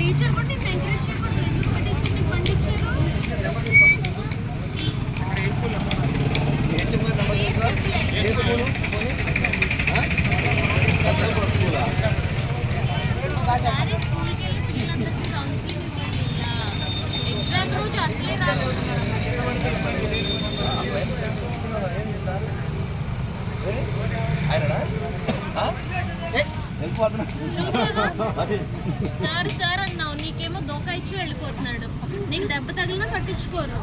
Teacher కూడా నేను encourage చేయకూడదు. ఎందుకు టీచర్ నీకు బండి ఇచ్చారు? ఏ స్కూల్ సార్ సార్ అన్నావు నీకేమో దోకా ఇచ్చి వెళ్ళిపోతున్నాడు. నీకు దెబ్బ తగిలినా పట్టించుకోరు.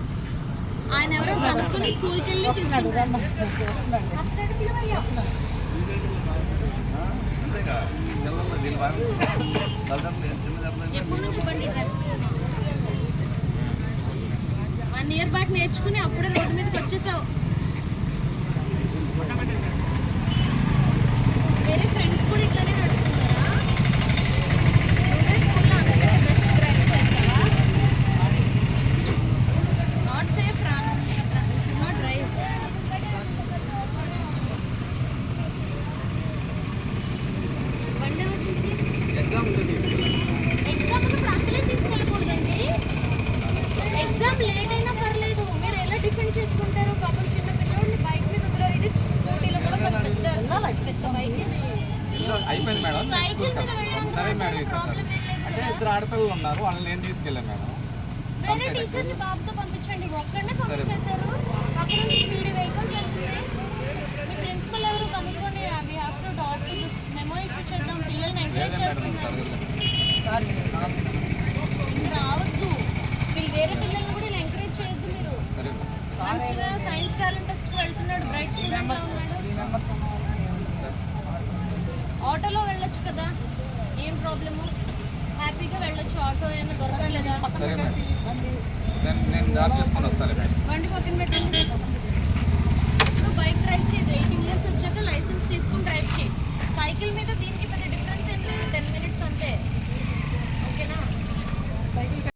ఆయన ఎవరో కనుక్కొని స్కూల్కి వెళ్ళి ఎప్పటి నుంచి బండి వన్ ఇయర్ బ్యాక్ నేర్చుకుని అప్పుడే రోడ్డు మీదకి వచ్చేసావు. ఎగ్జామ్ లేట్ అయినా పర్లేదు. మీరు ఎలా డిఫెండ్ చేసుకుంటారు? పాపం చిన్న బైక్ మీద వదిలేరు. ఇది స్కూటీలో కూడా పెద్ద పెద్ద బైక్ అయిపోయింది మేడం. సైకిల్ మీద వెళ్ళడం సరే మేడం అంటే ఇద్దరు ఆడపిల్లలు ఉన్నారు. వాళ్ళని నేను తీసుకెళ్ళాను మేడం. వేరే టీచర్ని బాబుతో పంపించండి. ఒక్కడనే పంపించేశారు. అక్కడ స్పీడ్ వెహికల్స్ మీరు వేరే పిల్లల్ని కూడా ఇలా ఎంకరేజ్ చేయొద్దు మీరు మంచిగా సైన్స్ టాలెంట్ టెస్ట్కి వెళ్తున్నాడు బ్రైట్ ఉన్నాడు ఆటోలో వెళ్ళొచ్చు కదా ఏం ప్రాబ్లము హ్యాపీగా వెళ్ళొచ్చు ఆటో ఏమైనా దొరకలేదా బండి పక్కన పెట్టండి ఇప్పుడు బైక్ డ్రైవ్